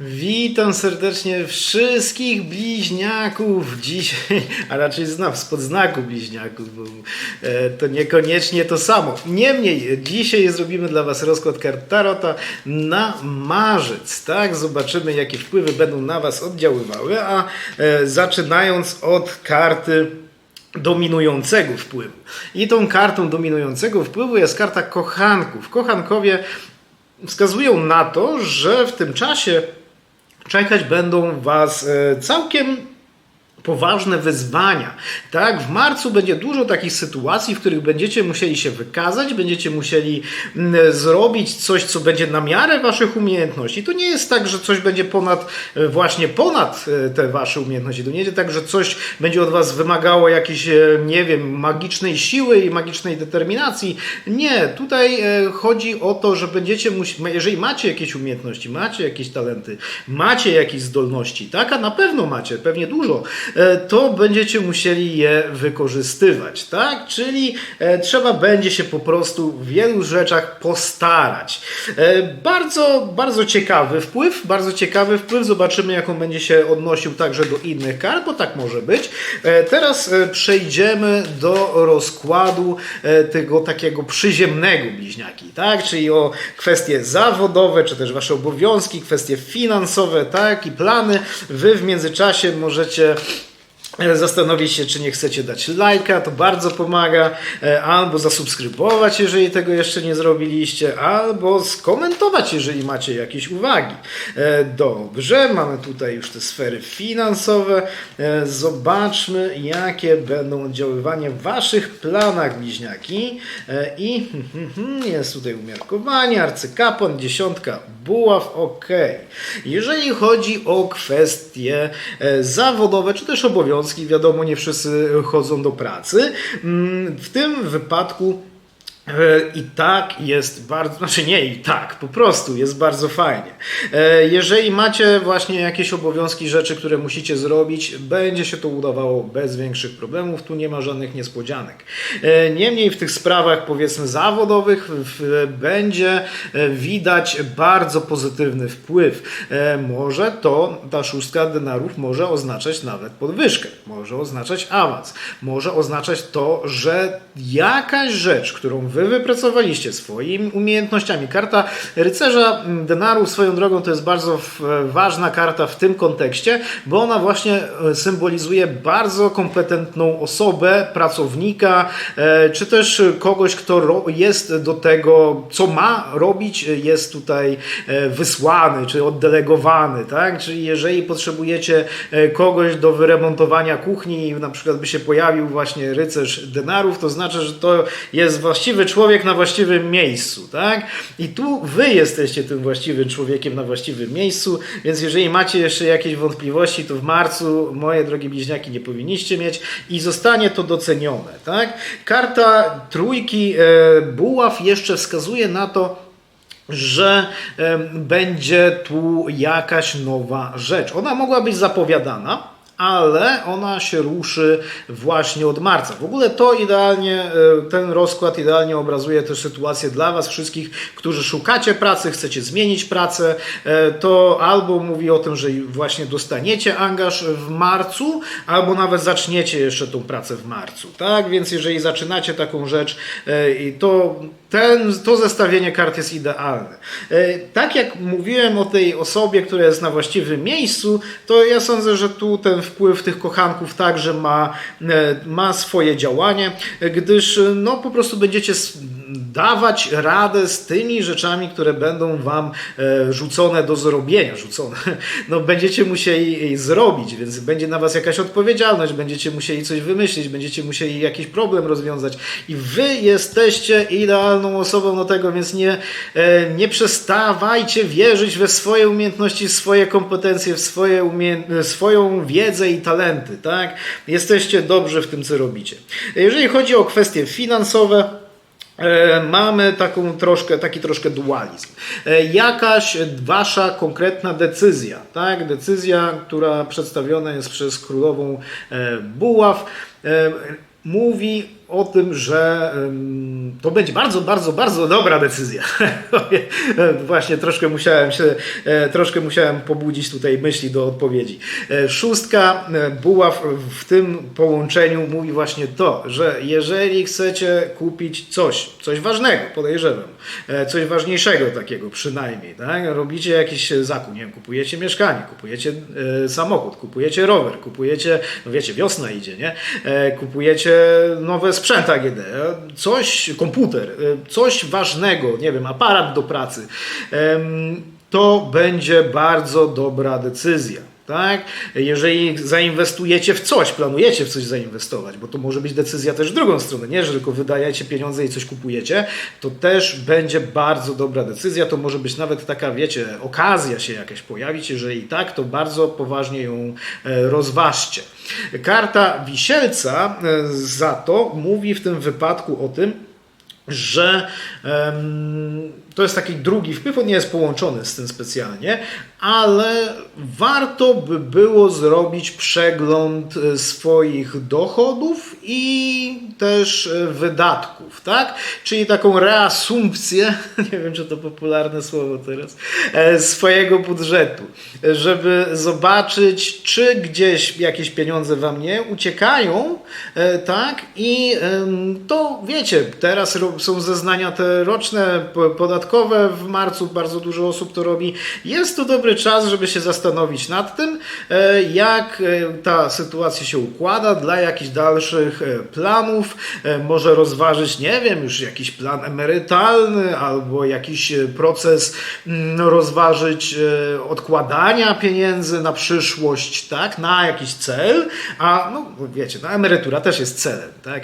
Witam serdecznie wszystkich bliźniaków dzisiaj, a raczej znam spod znaku bliźniaków, bo e, to niekoniecznie to samo. Niemniej, dzisiaj zrobimy dla Was rozkład kart Tarota na marzec, tak? Zobaczymy, jakie wpływy będą na Was oddziaływały, a e, zaczynając od karty dominującego wpływu. I tą kartą dominującego wpływu jest karta kochanków. Kochankowie wskazują na to, że w tym czasie czekać będą Was e, całkiem poważne wyzwania. Tak, w marcu będzie dużo takich sytuacji, w których będziecie musieli się wykazać, będziecie musieli mm, zrobić coś, co będzie na miarę waszych umiejętności. To nie jest tak, że coś będzie ponad, e, właśnie ponad e, te wasze umiejętności. To nie jest tak, że coś będzie od was wymagało jakiejś, e, nie wiem, magicznej siły i magicznej determinacji. Nie, tutaj chodzi o to, że będziecie musieli, jeżeli macie jakieś umiejętności, macie jakieś talenty, macie jakieś zdolności, tak, a na pewno macie, pewnie dużo, to będziecie musieli je wykorzystywać, tak? Czyli e, trzeba będzie się po prostu w wielu rzeczach postarać. E, Bardzo, bardzo ciekawy wpływ, bardzo ciekawy wpływ. Zobaczymy, jak on będzie się odnosił także do innych kart, bo tak może być. E, Teraz e, przejdziemy do rozkładu e, tego takiego przyziemnego bliźniaki, tak? Czyli o kwestie zawodowe, czy też wasze obowiązki, kwestie finansowe, tak? I plany. Wy w międzyczasie możecie e, zastanowić się, czy nie chcecie dać lajka, to bardzo pomaga, e, albo zasubskrybować, jeżeli tego jeszcze nie zrobiliście, albo skomentować, jeżeli macie jakieś uwagi. E, Dobrze, mamy tutaj już te sfery finansowe. E, Zobaczmy, jakie będą oddziaływania w waszych planach, bliźniaki. E, I jest tutaj umiarkowanie, arcykapłan, dziesiątka buław, ok. Jeżeli chodzi o kwestie e, zawodowe, czy też obowiązki, wiadomo, nie wszyscy chodzą do pracy. Mm, W tym wypadku I tak jest bardzo, znaczy nie i tak, po prostu jest bardzo fajnie. E, Jeżeli macie właśnie jakieś obowiązki, rzeczy, które musicie zrobić, będzie się to udawało bez większych problemów, tu nie ma żadnych niespodzianek. E, Niemniej w tych sprawach powiedzmy zawodowych będzie e, widać bardzo pozytywny wpływ. E, Może to, ta szóstka denarów może oznaczać nawet podwyżkę, może oznaczać awans, może oznaczać to, że jakaś rzecz, którą wypracowaliście swoimi umiejętnościami. Karta rycerza mm, denarów swoją drogą to jest bardzo ważna karta w tym kontekście, bo ona właśnie e, symbolizuje bardzo kompetentną osobę, pracownika, e, czy też kogoś, kto jest do tego, co ma robić, e, jest tutaj wysłany, czy oddelegowany, tak? Czyli jeżeli potrzebujecie kogoś do wyremontowania kuchni, na przykład by się pojawił właśnie rycerz denarów, to znaczy, że to jest właściwy człowiek na właściwym miejscu, tak? I tu wy jesteście tym właściwym człowiekiem na właściwym miejscu, więc jeżeli macie jeszcze jakieś wątpliwości, to w marcu, moje drogie bliźniaki, nie powinniście mieć i zostanie to docenione, tak? Karta trójki e, buław jeszcze wskazuje na to, że em, będzie tu jakaś nowa rzecz. Ona mogła być zapowiadana, ale ona się ruszy właśnie od marca. W ogóle to idealnie, e, ten rozkład idealnie obrazuje tę sytuację dla Was wszystkich, którzy szukacie pracy, chcecie zmienić pracę. E, To albo mówi o tym, że właśnie dostaniecie angaż w marcu, albo nawet zaczniecie jeszcze tą pracę w marcu. Tak więc jeżeli zaczynacie taką rzecz, e, to ten, to zestawienie kart jest idealne. E, Tak jak mówiłem o tej osobie, która jest na właściwym miejscu, to ja sądzę, że tu ten wpływ tych kochanków także ma, e, ma swoje działanie, gdyż e, no, po prostu będziecie dawać radę z tymi rzeczami, które będą wam e, rzucone do zrobienia. Rzucone. No, będziecie musieli zrobić, więc będzie na was jakaś odpowiedzialność, będziecie musieli coś wymyślić, będziecie musieli jakiś problem rozwiązać i wy jesteście idealną osobą do tego, więc nie, e, nie przestawajcie wierzyć we swoje umiejętności, swoje kompetencje, w swoje umie- swoją wiedzę i talenty, tak? Jesteście dobrzy w tym, co robicie. Jeżeli chodzi o kwestie finansowe, E, Mamy taką troszkę, taki troszkę dualizm. E, Jakaś wasza konkretna decyzja, tak? Decyzja, która przedstawiona jest przez królową e, Buław, e, mówi o tym, że to będzie bardzo, bardzo, bardzo dobra decyzja. Właśnie troszkę musiałem się, e, troszkę musiałem pobudzić tutaj myśli do odpowiedzi. E, Szóstka e, buła w, tym połączeniu mówi właśnie to, że jeżeli chcecie kupić coś, coś ważnego, podejrzewam, coś ważniejszego takiego przynajmniej, tak? robicie jakiś zakup, nie wiem, kupujecie mieszkanie, kupujecie samochód, kupujecie rower, kupujecie, no wiecie, wiosna idzie, nie? Kupujecie nowe sprzęt AGD, e, coś, komputer, e, coś ważnego, nie wiem, aparat do pracy, to będzie bardzo dobra decyzja. Tak? Jeżeli zainwestujecie w coś, planujecie w coś zainwestować, bo to może być decyzja też w drugą stronę, nie, że tylko wydajecie pieniądze i coś kupujecie, to też będzie bardzo dobra decyzja. To może być nawet taka, wiecie, okazja się jakaś pojawić. Jeżeli tak, to bardzo poważnie ją e, rozważcie. Karta wisielca e, za to mówi w tym wypadku o tym, że em, to jest taki drugi wpływ, on nie jest połączony z tym specjalnie, ale warto by było zrobić przegląd e, swoich dochodów i też e, wydatków, tak? Czyli taką reasumpcję, nie wiem czy to popularne słowo teraz, e, swojego budżetu, żeby zobaczyć, czy gdzieś jakieś pieniądze wam nie uciekają, tak? I to wiecie, teraz są zeznania te roczne, po- w marcu, bardzo dużo osób to robi. Jest to dobry czas, żeby się zastanowić nad tym, e, jak e, ta sytuacja się układa, dla jakichś dalszych e, planów. Może rozważyć, nie wiem, już jakiś plan emerytalny albo jakiś proces mm, rozważyć odkładania pieniędzy na przyszłość, tak, na jakiś cel, a no wiecie, no, emerytura też jest celem, tak,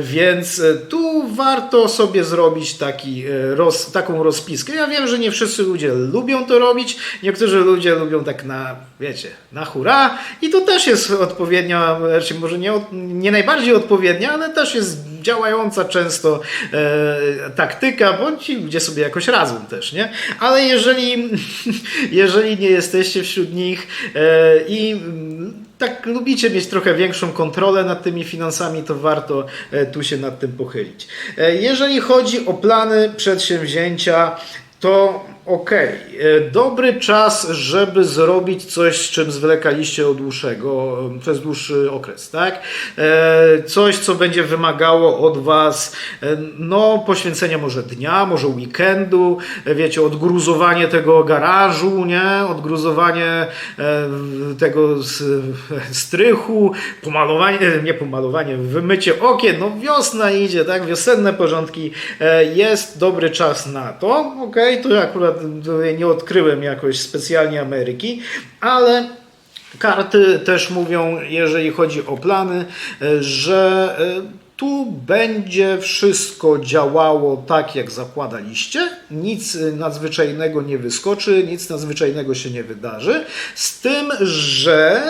więc tu warto sobie zrobić taki, roz, taką rozpiskę. Ja wiem, że nie wszyscy ludzie lubią to robić, niektórzy ludzie lubią tak na, wiecie, na hura i to też jest odpowiednia, znaczy może nie, nie najbardziej odpowiednia, ale też jest działająca często e, taktyka, bądź ci ludzie sobie jakoś radzą też, nie? Ale jeżeli, jeżeli nie jesteście wśród nich e, i tak lubicie mieć trochę większą kontrolę nad tymi finansami, to warto e, tu się nad tym pochylić. E, Jeżeli chodzi o plany przedsięwzięcia, to okej, e, dobry czas, żeby zrobić coś, z czym zwlekaliście od dłuższego, e, przez dłuższy okres, tak? E, Coś, co będzie wymagało od Was, no, poświęcenia może dnia, może weekendu, wiecie, odgruzowanie tego garażu, nie? Odgruzowanie tego strychu, pomalowanie, nie pomalowanie, wymycie okien, no wiosna idzie, tak? Wiosenne porządki, jest dobry czas na to, okej, to akurat nie odkryłem jakoś specjalnie Ameryki, ale Karty też mówią, jeżeli chodzi o plany, e, że e, tu będzie wszystko działało tak, jak zakładaliście. Nic e, nadzwyczajnego nie wyskoczy, nic nadzwyczajnego się nie wydarzy. Z tym, że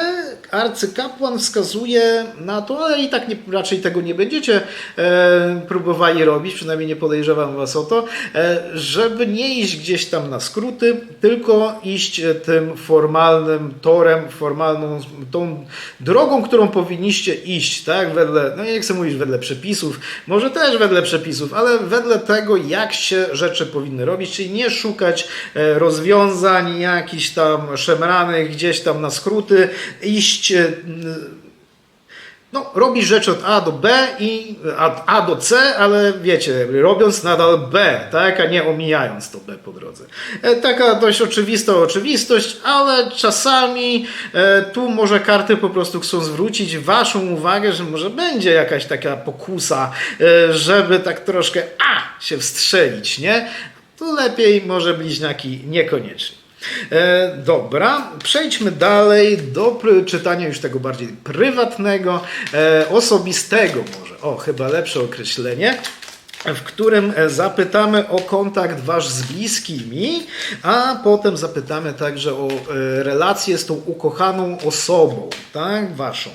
arcykapłan wskazuje na to, ale i tak nie, raczej tego nie będziecie e, próbowali robić, przynajmniej nie podejrzewam was o to, e, żeby nie iść gdzieś tam na skróty, tylko iść e, tym formalnym torem, formalną tą drogą, którą powinniście iść, tak, wedle, no nie chcę mówić wedle przepisów, może też wedle przepisów, ale wedle tego, jak się rzeczy powinny robić, czyli nie szukać e, rozwiązań jakichś tam szemranych gdzieś tam na skróty, iść e, no, robisz rzecz od A do B i od A do C, ale wiecie, robiąc nadal B, tak, a nie omijając to B po drodze. E, Taka dość oczywista oczywistość, ale czasami e, tu może karty po prostu chcą zwrócić waszą uwagę, że może będzie jakaś taka pokusa, e, żeby tak troszkę A się wstrzelić, nie? Tu lepiej może bliźniaki niekoniecznie. E, dobra, przejdźmy dalej do czytania już tego bardziej prywatnego, e, osobistego może. O, chyba lepsze określenie. W którym e, zapytamy o kontakt wasz z bliskimi, a potem zapytamy także o e, relację z tą ukochaną osobą, tak, waszą.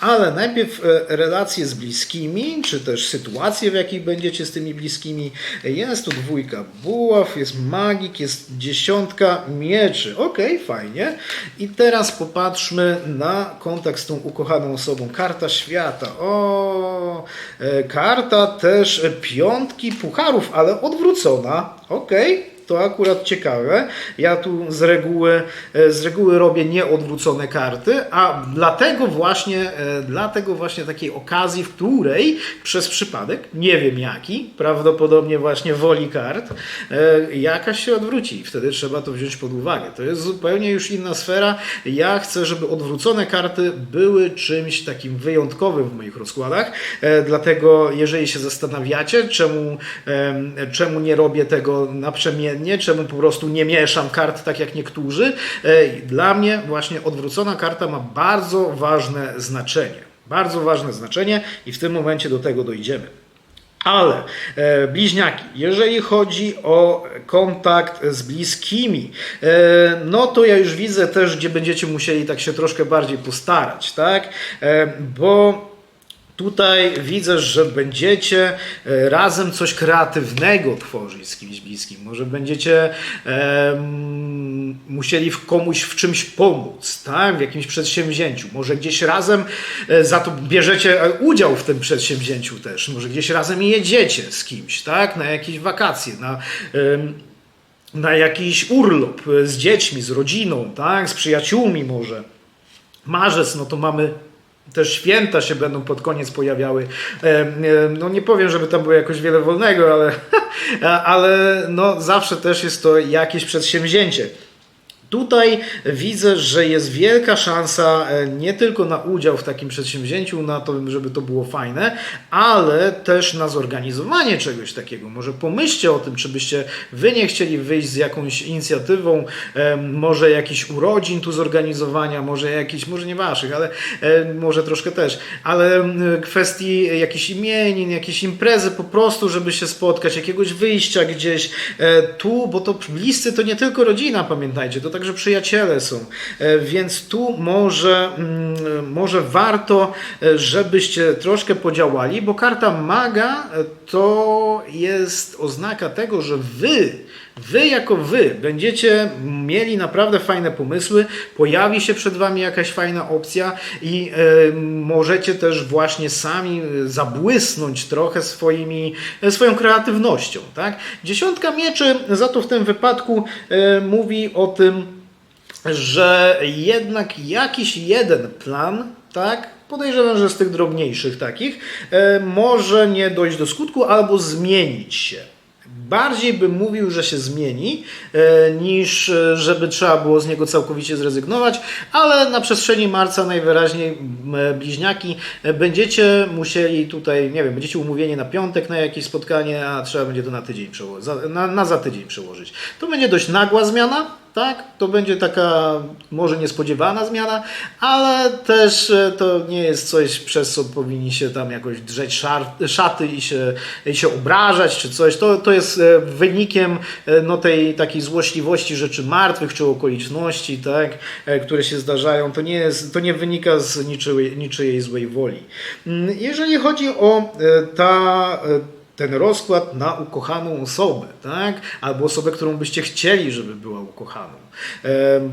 Ale najpierw e, relacje z bliskimi, czy też sytuacje, w jakich będziecie z tymi bliskimi. Jest tu dwójka buław, jest magik, jest dziesiątka mieczy. Okej, fajnie. I teraz popatrzmy na kontakt z tą ukochaną osobą. Karta świata. O, karta też e, piątki pucharów, ale odwrócona. Okej. To akurat ciekawe. Ja tu z reguły, e, z reguły robię nieodwrócone karty, a dlatego właśnie, e, dlatego właśnie takiej okazji, w której przez przypadek, nie wiem jaki, prawdopodobnie właśnie woli kart, e, jakaś się odwróci. Wtedy trzeba to wziąć pod uwagę. To jest zupełnie już inna sfera. Ja chcę, żeby odwrócone karty były czymś takim wyjątkowym w moich rozkładach. Dlatego, jeżeli się zastanawiacie, czemu, em, czemu nie robię tego naprzemiennie, czemu po prostu nie mieszam kart tak jak niektórzy, e, dla mnie właśnie odwrócona karta ma bardzo ważne znaczenie. Bardzo ważne znaczenie i w tym momencie do tego dojdziemy. Ale e, bliźniaki, jeżeli chodzi o kontakt z bliskimi, e, no to ja już widzę też, gdzie będziecie musieli tak się troszkę bardziej postarać, tak? E, bo Tutaj widzę, że będziecie e, razem coś kreatywnego tworzyć z kimś bliskim. Może będziecie em, musieli komuś w czymś pomóc, tak? w jakimś przedsięwzięciu. Może gdzieś razem e, za to bierzecie e, udział w tym przedsięwzięciu też. Może gdzieś razem jedziecie z kimś, tak? na jakieś wakacje, na. na jakiś urlop e, z dziećmi, z rodziną, tak? z przyjaciółmi może. Marzec, no to mamy też święta się będą pod koniec pojawiały. No nie powiem, żeby tam było jakoś wiele wolnego, ale, ale no zawsze też jest to jakieś przedsięwzięcie. Tutaj widzę, że jest wielka szansa e, nie tylko na udział w takim przedsięwzięciu, na to, żeby to było fajne, ale też na zorganizowanie czegoś takiego. Może pomyślcie o tym, czy byście wy nie chcieli wyjść z jakąś inicjatywą, e, może jakiś urodzin tu zorganizowania, może jakiś, może nie waszych, ale e, może troszkę też, ale kwestii jakichś imienin, jakiejś imprezy po prostu, żeby się spotkać, jakiegoś wyjścia gdzieś tu, bo to bliscy to nie tylko rodzina, pamiętajcie, to także przyjaciele są. E, Więc tu może, mm, może warto, e, żebyście troszkę podziałali, bo karta maga to jest oznaka tego, że wy, wy jako wy będziecie mieli naprawdę fajne pomysły, pojawi się przed wami jakaś fajna opcja i e, możecie też właśnie sami e, zabłysnąć trochę swoimi, e, swoją kreatywnością. Tak? Dziesiątka mieczy za to w tym wypadku e, mówi o tym, że jednak jakiś jeden plan, tak, podejrzewam, że z tych drobniejszych takich, e, może nie dojść do skutku albo zmienić się. Bardziej bym mówił, że się zmieni, e, niż e, żeby trzeba było z niego całkowicie zrezygnować, ale na przestrzeni marca najwyraźniej e, bliźniaki będziecie musieli tutaj, nie wiem, będziecie umówieni na piątek na jakieś spotkanie, a trzeba będzie to na tydzień przełożyć, na, na za tydzień przełożyć. To będzie dość nagła zmiana, tak, to będzie taka może niespodziewana zmiana, ale też e, to nie jest coś, przez co powinni się tam jakoś drzeć szaty i się, i się obrażać czy coś. To, to jest e, wynikiem e, no, tej takiej złośliwości rzeczy martwych czy okoliczności, tak, które się zdarzają. To nie, jest, to nie wynika z niczyjej, niczyjej złej woli. Mm, Jeżeli chodzi o ta ten rozkład na ukochaną osobę, tak? Albo osobę, którą byście chcieli, żeby była ukochaną.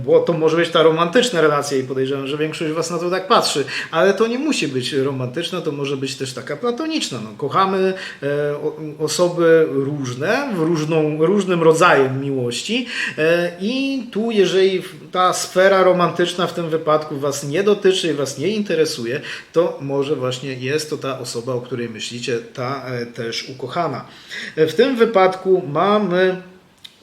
Bo to może być ta romantyczna relacja i podejrzewam, że większość Was na to tak patrzy, ale to nie musi być romantyczna, to może być też taka platoniczna. No, kochamy e, osoby różne, w różną, różnym rodzajem miłości e, i tu jeżeli ta sfera romantyczna w tym wypadku Was nie dotyczy i Was nie interesuje, to może właśnie jest to ta osoba, o której myślicie, ta e, też ukochana. E, W tym wypadku mamy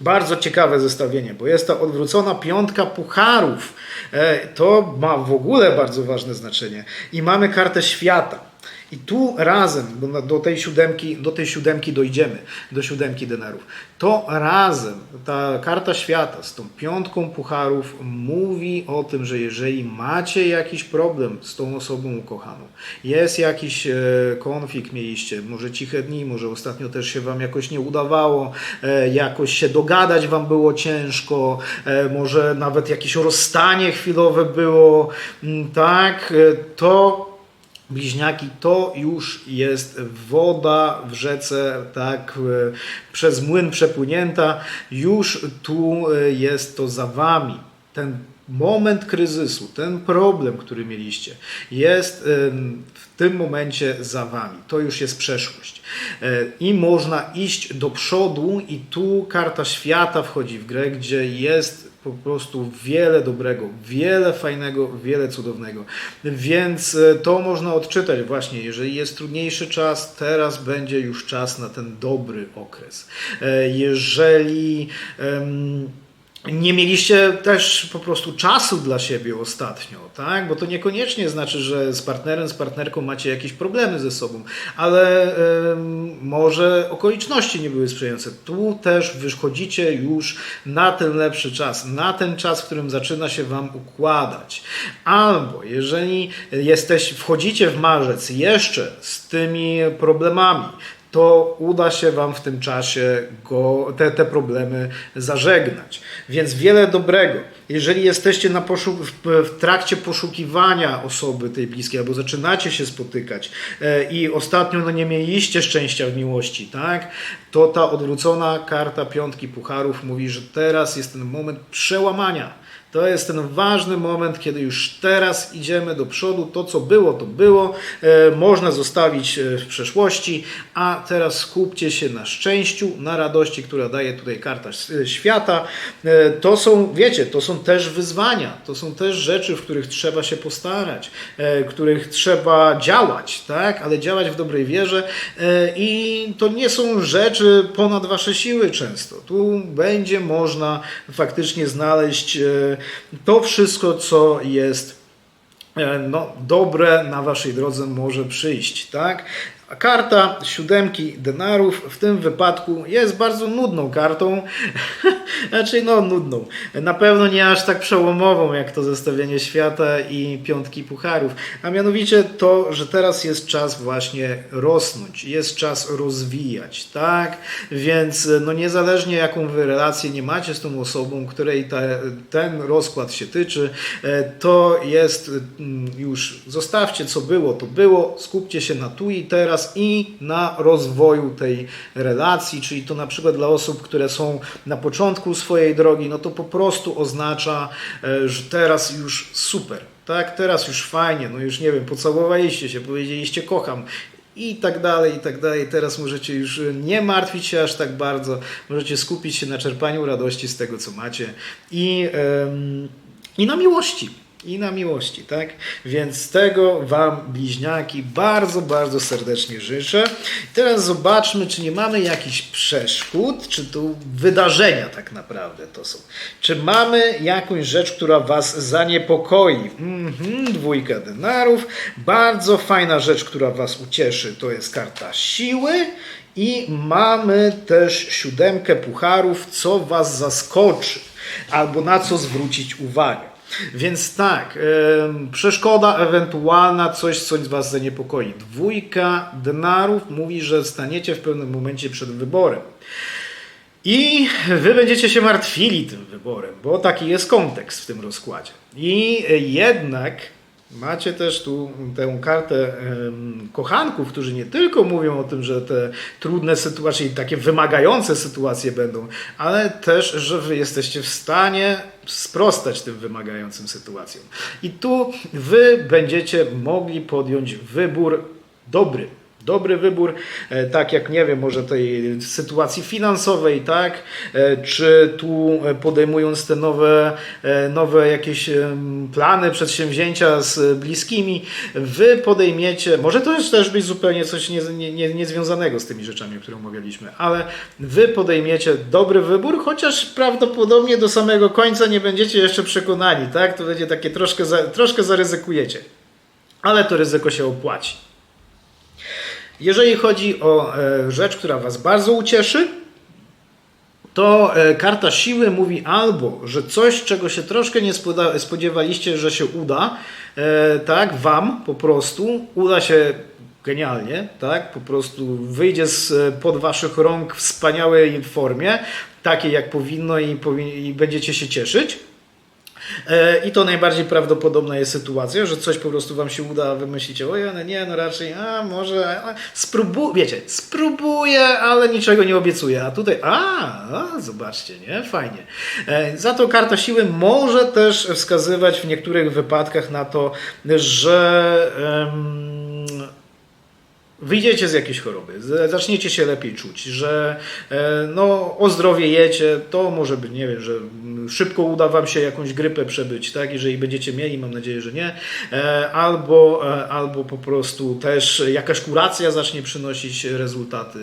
bardzo ciekawe zestawienie, bo jest ta odwrócona piątka pucharów. E, To ma w ogóle bardzo ważne znaczenie. I mamy kartę świata. I tu razem, bo do tej siódemki, do tej siódemki dojdziemy, do siódemki denarów. To razem, ta karta świata z tą piątką pucharów mówi o tym, że jeżeli macie jakiś problem z tą osobą ukochaną, jest jakiś e, konflikt mieliście, może ciche dni, może ostatnio też się wam jakoś nie udawało, e, jakoś się dogadać wam było ciężko, e, może nawet jakieś rozstanie chwilowe było, mm, tak, to Bliźniaki to już jest woda w rzece, tak, e, przez młyn przepłynięta, już tu e, jest to za wami. Ten moment kryzysu, ten problem, który mieliście, jest w tym momencie za wami. To już jest przeszłość. E, I można iść do przodu, i tu karta świata wchodzi w grę, gdzie jest po prostu wiele dobrego, wiele fajnego, wiele cudownego. Więc e, to można odczytać właśnie, jeżeli jest trudniejszy czas, teraz będzie już czas na ten dobry okres. E, Jeżeli em, nie mieliście też po prostu czasu dla siebie ostatnio, tak? Bo to niekoniecznie znaczy, że z partnerem, z partnerką macie jakieś problemy ze sobą, ale em, może okoliczności nie były sprzyjające. Tu też wychodzicie już na ten lepszy czas, na ten czas, w którym zaczyna się Wam układać. Albo jeżeli jesteś, wchodzicie w marzec jeszcze z tymi problemami, to uda się Wam w tym czasie go, te, te problemy zażegnać. Więc wiele dobrego. Jeżeli jesteście na w trakcie poszukiwania osoby tej bliskiej, albo zaczynacie się spotykać e, i ostatnio no, nie mieliście szczęścia w miłości, tak? to ta odwrócona karta piątki pucharów mówi, że teraz jest ten moment przełamania. To jest ten ważny moment, kiedy już teraz idziemy do przodu. To, co było, to było. E, można zostawić e, w przeszłości, a teraz skupcie się na szczęściu, na radości, która daje tutaj karta e, świata. To są, wiecie, to są też wyzwania. To są też rzeczy, w których trzeba się postarać, e, których trzeba działać, tak? Ale działać w dobrej wierze. I to nie są rzeczy ponad wasze siły często. Tu będzie można faktycznie znaleźć to wszystko, co jest e, no, dobre na waszej drodze może przyjść, tak? A karta siódemki denarów w tym wypadku jest bardzo nudną kartą. znaczy, no, nudną. Na pewno nie aż tak przełomową jak to zestawienie świata i piątki pucharów. A mianowicie to, że teraz jest czas właśnie rosnąć, jest czas rozwijać, tak? Więc no niezależnie jaką wy relację nie macie z tą osobą, której te, ten rozkład się tyczy, e, to jest mm, już zostawcie co było, to było, skupcie się na tu i teraz i na rozwoju tej relacji, czyli to na przykład dla osób, które są na początku swojej drogi, no to po prostu oznacza, e, że teraz już super. Tak, teraz już fajnie, no już nie wiem, pocałowaliście się, powiedzieliście kocham i tak dalej, i tak dalej. Teraz możecie już nie martwić się aż tak bardzo, możecie skupić się na czerpaniu radości z tego, co macie i, em, i na miłości. I na miłości, tak? Więc tego Wam, bliźniaki, bardzo, bardzo serdecznie życzę. Teraz zobaczmy, czy nie mamy jakichś przeszkód, czy tu wydarzenia tak naprawdę to są. Czy mamy jakąś rzecz, która Was zaniepokoi? Mhm, dwójka denarów. Bardzo fajna rzecz, która Was ucieszy, to jest karta siły. I mamy też siódemkę pucharów, co Was zaskoczy, albo na co zwrócić uwagę. Więc tak, em, przeszkoda ewentualna, coś, co Was zaniepokoi. Dwójka denarów mówi, że staniecie w pewnym momencie przed wyborem. I wy będziecie się martwili tym wyborem, bo taki jest kontekst w tym rozkładzie. I jednak macie też tu tę kartę kochanków, którzy nie tylko mówią o tym, że te trudne sytuacje, takie wymagające sytuacje będą, ale też, że wy jesteście w stanie sprostać tym wymagającym sytuacjom. I tu wy będziecie mogli podjąć wybór dobry. Dobry wybór, e, tak jak nie wiem, może tej sytuacji finansowej, tak? E, Czy tu e, podejmując te nowe, nowe jakieś plany, przedsięwzięcia z bliskimi, wy podejmiecie, może to jest też być zupełnie coś nie, nie, nie, niezwiązanego z tymi rzeczami, które omawialiśmy, ale wy podejmiecie dobry wybór, chociaż prawdopodobnie do samego końca nie będziecie jeszcze przekonani, tak? To będzie takie troszkę, za, troszkę zaryzykujecie, ale to ryzyko się opłaci. Jeżeli chodzi o e, rzecz, która Was bardzo ucieszy, to e, karta siły mówi albo, że coś, czego się troszkę nie spodziewaliście, że się uda, e, tak, Wam po prostu uda się genialnie, tak, po prostu wyjdzie z pod Waszych rąk w wspaniałej formie, takiej jak powinno i, i będziecie się cieszyć. E, I to najbardziej prawdopodobna jest sytuacja, że coś po prostu wam się uda, a wy myślicie, oj, no nie, no raczej, a może, a, spróbuję, wiecie, spróbuję, ale niczego nie obiecuję. A tutaj, a, a zobaczcie, nie, fajnie. E, Za to karta siły może też wskazywać w niektórych wypadkach na to, że em, wyjdziecie z jakiejś choroby, zaczniecie się lepiej czuć, że e, no, ozdrowiejecie, to może być, nie wiem, że mm, szybko uda Wam się jakąś grypę przebyć, tak, jeżeli będziecie mieli, mam nadzieję, że nie, e, albo, e, albo po prostu też jakaś kuracja zacznie przynosić rezultaty.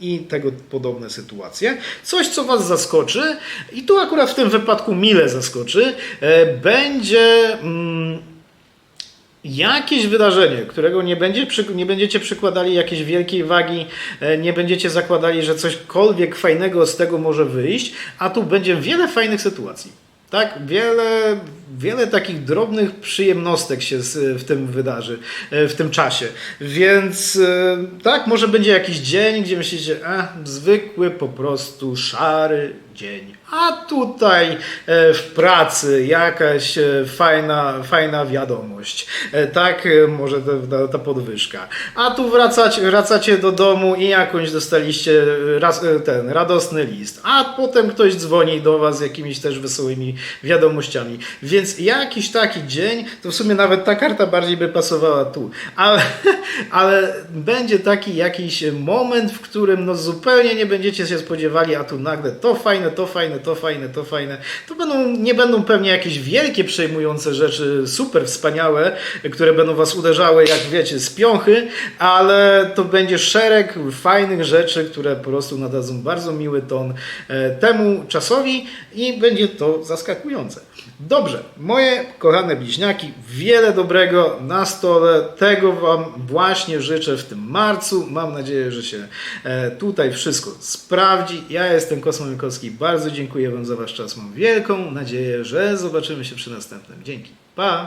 I tego podobne sytuacje. Coś, co Was zaskoczy, i tu akurat w tym wypadku mile zaskoczy, będzie. Jakieś wydarzenie, którego nie, będzie, nie będziecie przykładali jakiejś wielkiej wagi, e, nie będziecie zakładali, że cośkolwiek fajnego z tego może wyjść, a tu będzie wiele fajnych sytuacji. Tak, wiele, wiele takich drobnych przyjemnostek się w tym wydarzy, e, w tym czasie. Więc e, tak, może będzie jakiś dzień, gdzie myślicie, a zwykły po prostu szary dzień. A tutaj e, w pracy jakaś e, fajna, fajna wiadomość. E, Tak, może ta, ta, podwyżka. A tu wracacie, wracacie do domu i jakąś dostaliście raz, ten radosny list. A potem ktoś dzwoni do was z jakimiś też wesołymi wiadomościami. Więc jakiś taki dzień, to w sumie nawet ta karta bardziej by pasowała tu. Ale, ale będzie taki jakiś moment, w którym no zupełnie nie będziecie się spodziewali, a tu nagle to fajne, to fajne, to fajne, to fajne. To będą, nie będą pewnie jakieś wielkie, przejmujące rzeczy, super wspaniałe, które będą was uderzały, jak wiecie, z piąchy, ale to będzie szereg fajnych rzeczy, które po prostu nadadzą bardzo miły ton e, temu czasowi i będzie to zaskakujące. Dobrze, moje kochane bliźniaki, wiele dobrego na stole. Tego Wam właśnie życzę w tym marcu. Mam nadzieję, że się e, tutaj wszystko sprawdzi. Ja jestem Kosmo Mykowski. Bardzo dziękuję Wam za Wasz czas. Mam wielką nadzieję, że zobaczymy się przy następnym. Dzięki. Pa!